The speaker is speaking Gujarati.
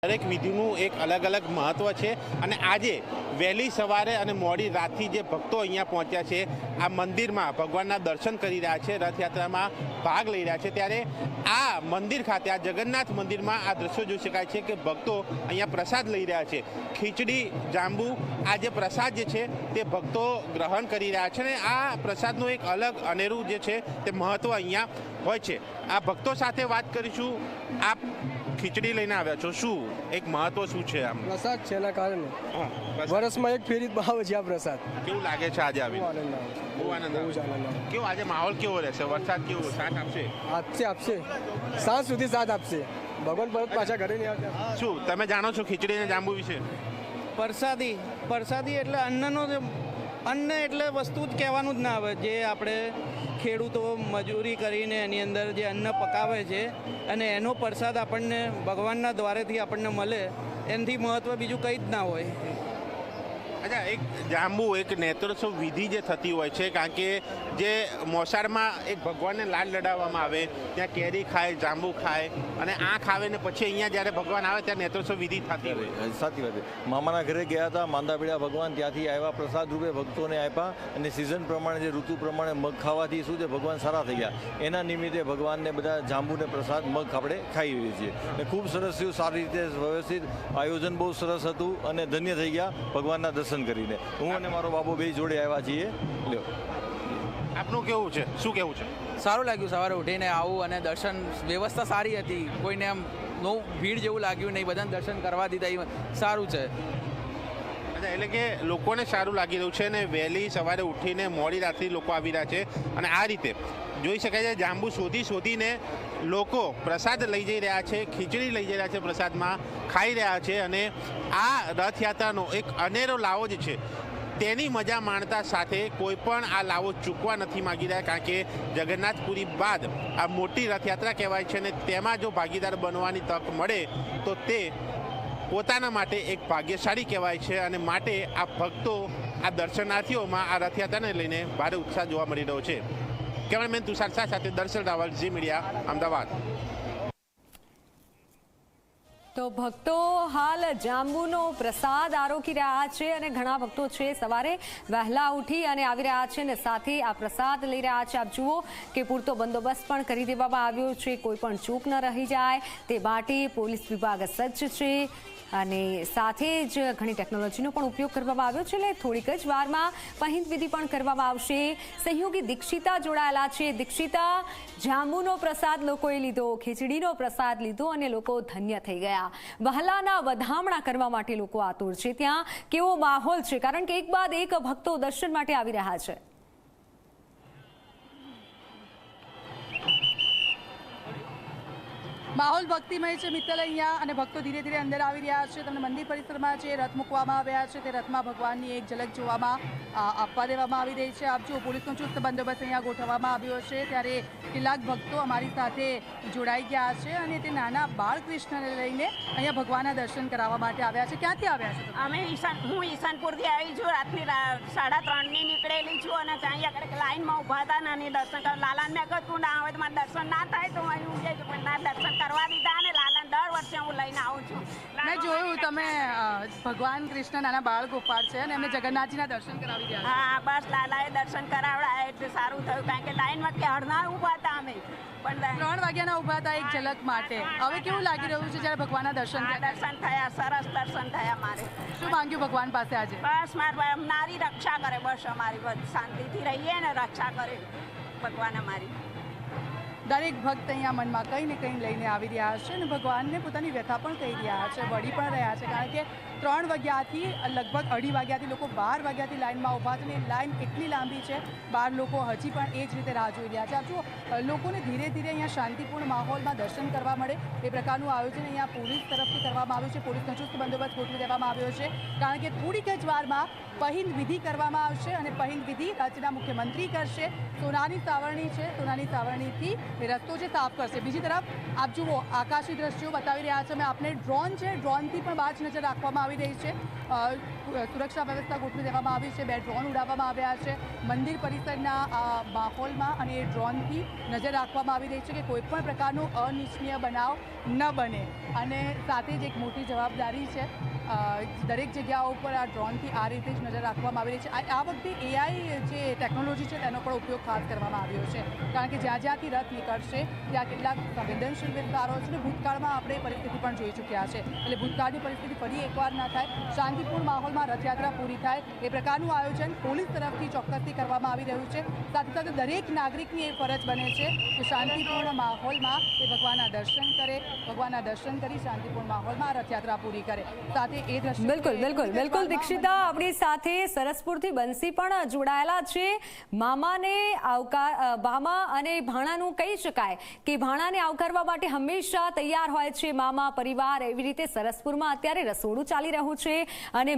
દરેક વિધિનું એક અલગ અલગ મહત્વ છે અને આજે વહેલી સવારે અને મોડી રાતથી જે ભક્તો અહીંયા પહોંચ્યા છે, આ મંદિરમાં ભગવાનના દર્શન કરી રહ્યા છે, રથયાત્રામાં ભાગ લઈ રહ્યા છે, ત્યારે આ મંદિર ખાતે, આ જગન્નાથ મંદિરમાં આ દ્રશ્યો જોઈ શકાય છે કે ભક્તો અહીંયા પ્રસાદ લઈ રહ્યા છે. ખીચડી, જાંબુ, આ જે પ્રસાદ જે છે તે ભક્તો ગ્રહણ કરી રહ્યા છે અને આ પ્રસાદનું એક અલગ અનેરું જે છે તે મહત્વ અહીંયા હોય છે. આ ભક્તો સાથે વાત કરીશું. આપ ખીચડી લઈને આવ્યા છો? શું? એક મહત્વ શું છે આમ? પ્રસાદ છે એના કારણે. વર્ષમાં એક ફેરી જ આવે છે આ પ્રસાદ. કેવું લાગે છે આજે આવી બહુ આનંદ બહુ આનંદ કેવો આજે માહોલ કેવો રહેશે? વરસાદ કેવો? સાથ આપશે? આપશે આપશે. સાંજ સુધી સાથ આપશે. ભગવાન પરત પાછા ઘરે નહીં આવતા. શું તમે જાણો છો ખીચડી અને જાંબુ વિશે? પ્રસાદી. પ્રસાદી એટલે અન્નનો જે અન્ન એટલે વસ્તુ જ કહેવાનું જ ના આવે. જે આપણે ખેડૂતો મજૂરી કરીને એની અંદર જે અન્ન પકાવે છે અને એનો પ્રસાદ આપણને ભગવાનના દ્વારેથી આપણને મળે, એનાથી મહત્ત્વ બીજું કંઈ જ ના હોય. અચ્છા, એક જાંબુ, એક નેત્રોત્સવ વિધિ જે થતી હોય છે, કારણ કે જે મોસાળમાં એક ભગવાનને લાડ લડાવવામાં આવે, ત્યાં કેરી ખાય, જાંબુ ખાય, અને આ આવે ને પછી અહીંયા જ્યારે ભગવાન આવે, ત્યાં નેત્રોત્સવ વિધિ થતી હોય. સાચી વાત મામાના ઘરે ગયા હતા માંદાપીડા ભગવાન, ત્યાંથી આવ્યા, પ્રસાદ રૂપે ભક્તોને આપ્યા, અને સિઝન પ્રમાણે, જે ઋતુ પ્રમાણે મગ ખાવાથી શું છે, ભગવાન સારા થઈ ગયા. એના નિમિત્તે ભગવાનને બધા જાંબુને પ્રસાદ, મગ આપણે ખાઈ રહીએ છીએ અને ખૂબ સરસ સારી રીતે વ્યવસ્થિત આયોજન બહુ સરસ હતું, અને ધન્ય થઈ ગયા ભગવાનના દર્શન કરીને. હું અને મારો બાબુ બે જોડે આવ્યા છીએ. લ્યો. આપનું કેવું છે? શું કેવું છે? સારું લાગ્યું સવારે ઉઠીને આવું અને દર્શન વ્યવસ્થા સારી હતી. કોઈને આમ નો ભીડ જેવું લાગ્યું નહીં. બધાને દર્શન કરવા દીધા એ સારું છે. એટલે કે લોકોને સારું લાગી રહ્યું છે અને વહેલી સવારે ઉઠીને મોડી રાત્રિ લોકો આવી રહ્યા છે. અને આ રીતે જોઈ શકાય છે, જાંબુ શોધી શોધીને લોકો પ્રસાદ લઈ જઈ રહ્યા છે, ખીચડી લઈ જઈ રહ્યા છે પ્રસાદમાં, ખાઈ રહ્યા છે અને આ રથયાત્રાનો એક અનેરો લાવો જ છે. તેની મજા માણતા સાથે કોઈ પણ આ લાવો ચૂકવા નથી માગી રહ્યા કારણ કે જગન્નાથપુરી બાદ આ મોટી રથયાત્રા કહેવાય છે અને તેમાં જો ભાગીદાર બનવાની તક મળે, તો તે પોતાના માટે એક ભાગ્યશાળી કહેવાય છે અને માટે આ ભક્તો, આ દર્શનાર્થીઓમાં આ રથયાત્રાને લઈને ભારે ઉત્સાહ જોવા મળી રહ્યો છે. કેમેરામેન તુષાર સાથે દર્શન રાવલ જી મીડિયા, અમદાવાદ. તો ભક્તો, હાલ જાંબુનો પ્રસાદ આરોગી રહ્યા છે અને ઘણા ભક્તો છે સવારે વહેલા ઉઠી અને આવી રહ્યા છે અને સાથે આ પ્રસાદ લઈ રહ્યા છે. આપ જુઓ કે પૂરતો બંદોબસ્ત પણ કરી દેવામાં આવ્યો છે. કોઈ પણ ચૂક ન રહી જાય. તે માટે પોલીસ વિભાગ સજ્જ છે. અને સાથે જ ઘણી ટેકનોલોજીનો પણ ઉપયોગ કરવામાં આવ્યો છે એટલે થોડીક જ વારમાં પહિંદ વિધિ પણ કરવામાં આવશે. સહયોગી દીક્ષિતા જોડાયેલા છે. દીક્ષિતા, જાંબુનો પ્રસાદ લોકોએ લીધો, ખીચડીનો પ્રસાદ લીધો અને લોકો ધન્ય થઈ ગયા. વહાલાના વધામણા કરવા માટે લોકો આતુર છે. ત્યાં કેવો માહોલ છે? કારણ કે એક બાદ એક ભક્તો દર્શન માટે આવી રહ્યા છે. માહોલ ભક્તિમય છે મિત્તલ અહીંયા અને ભક્તો ધીરે ધીરે અંદર આવી રહ્યા છે. તમને મંદિર પરિસરમાં જે રથ મૂકવામાં આવ્યા છે તે રથમાં ભગવાનની એક ઝલક જોવામાં આપવા દેવામાં આવી રહી છે. આપ જો પોલીસનો ચુસ્ત બંદોબસ્ત અહીંયા ગોઠવવામાં આવ્યો છે. ત્યારે કેટલાક ભક્તો અમારી સાથે જોડાઈ ગયા છે અને તે નાના બાળકૃષ્ણને લઈને અહીંયા ભગવાનના દર્શન કરાવવા માટે આવ્યા છે. ક્યાંથી આવ્યા છે અમે ઈશાન, હું ઈશાનપુરથી આવી છું. રાતની સાડા ત્રણની નીકળેલી છું અને ત્યાં આગળ લાઈનમાં ઊભા હતા અને દર્શન લાલાને મેં કહ્યું તું ના આવે તો મારે દર્શન ના થાય તો હું અહીં ઊંઘે છું. પણ ના, દર્શન કરવા દીધા અને લાલન દર વર્ષે હું લઈને આવું છું. મેં જોયું તમે ભગવાન કૃષ્ણ નાના બાળ ગોપાળ છે અને એમને જગન્નાથજીના દર્શન કરાવી રહ્યા હા બસ લાલાએ દર્શન કરાવડા એટલે સારું થયું કારણ કે લાઈનમાં હળના ઊભા હતા અમે. પણ ત્રણ વાગ્યાના ઊભા હતા એક ઝલક માટે. હવે કેવું લાગી રહ્યું છે જ્યારે ભગવાનના દર્શન થયા? દર્શન થયા સરસ દર્શન થયા મારે. શું માંગ્યું ભગવાન પાસે આજે? બસ મારી નારી રક્ષા કરે બસ અમારી શાંતિથી રહીએ ને રક્ષા કરે ભગવાન અમારી. દરેક ભક્ત અહીંયા મનમાં કંઈ ને કંઈ લઈને આવી રહ્યા છે અને ભગવાનને પોતાની વ્યથા પણ કહી રહ્યા છે, વળી પણ રહ્યા છે, કારણ કે ત્રણ વાગ્યાથી, લગભગ અઢી વાગ્યાથી લોકો બાર વાગ્યાથી લાઇનમાં ઊભા છે લાઇન એટલી લાંબી છે, બાર લોકો હજી પણ એ જ રીતે રાહ જોઈ રહ્યા છે. આપ જુઓ લોકોને ધીરે ધીરે અહીંયા શાંતિપૂર્ણ માહોલમાં દર્શન કરવા મળે, એ પ્રકારનું આયોજન અહીંયા પોલીસ તરફથી કરવામાં આવ્યું છે, પોલીસનો ચુસ્ત બંદોબસ્ત ગોઠવી દેવામાં આવ્યો છે, કારણ કે થોડીક જ વારમાં પહિંદ વિધિ કરવામાં આવશે અને પહિંદ વિધિ રાજ્યના મુખ્યમંત્રી કરશે. સોનાની સાવરણી છે, સોનાની સાવરણીથી એ રસ્તો છે સાફ કરશે બીજી તરફ આપ જુઓ આકાશી દ્રશ્યો બતાવી રહ્યા છે અમે આપને ડ્રોન છે ડ્રોનથી પણ બાજ નજર રાખવામાં આવી રહી છે સુરક્ષા વ્યવસ્થા ગોઠવી દેવામાં આવી છે બે ડ્રોન ઉડાવવામાં આવ્યા છે મંદિર પરિસરના આ માહોલમાં અને એ ડ્રોનથી નજર રાખવામાં આવી રહી છે કે કોઈ પણ પ્રકારનો અનિચ્છનીય બનાવ ન બને અને સાથે જ એક મોટી જવાબદારી છે દરેક જગ્યાઓ ઉપર આ ડ્રોનથી આ રીતે જ નજર રાખવામાં આવી રહી છે. આ વખતે એઆઈ જે ટેકનોલોજી છે તેનો પણ ઉપયોગ ખાસ કરવામાં આવ્યો છે. કારણ કે જ્યાં જ્યાંથી રથ નીકળશે, ત્યાં કેટલાક સંવેદનશીલ વિસ્તારો છે અને ભૂતકાળમાં આપણે પરિસ્થિતિ પણ જોઈ ચૂક્યા છે. એટલે ભૂતકાળની પરિસ્થિતિ ફરી એકવાર ના થાય, શાંતિપૂર્ણ માહોલમાં રથયાત્રા પૂરી થાય, એ પ્રકારનું આયોજન પોલીસ તરફથી ચોક્કસથી કરવામાં આવી રહ્યું છે. સાથે સાથે દરેક નાગરિકની એ ફરજ બને છે કે શાંતિપૂર્ણ માહોલમાં એ ભગવાનના દર્શન કરે, ભગવાનના દર્શન કરી શાંતિપૂર્ણ માહોલમાં રથયાત્રા પૂરી કરે. સાથે એ દ્રશ્ય બિલકુલ બિલકુલ. બિલકુલ દીક્ષિતા આપણી સાથે સરસપુરથી બંસી પણ જોડાયેલા છે. મામાને આવકાર મામા અને ભાણાનું કહી શકાય કે ભાણાને આવકારવા માટે હંમેશા તૈયાર હોય છે મામા પરિવાર. એવી રીતે સરસપુરમાં અત્યારે રસોડું ચાલી રહ્યું છે અને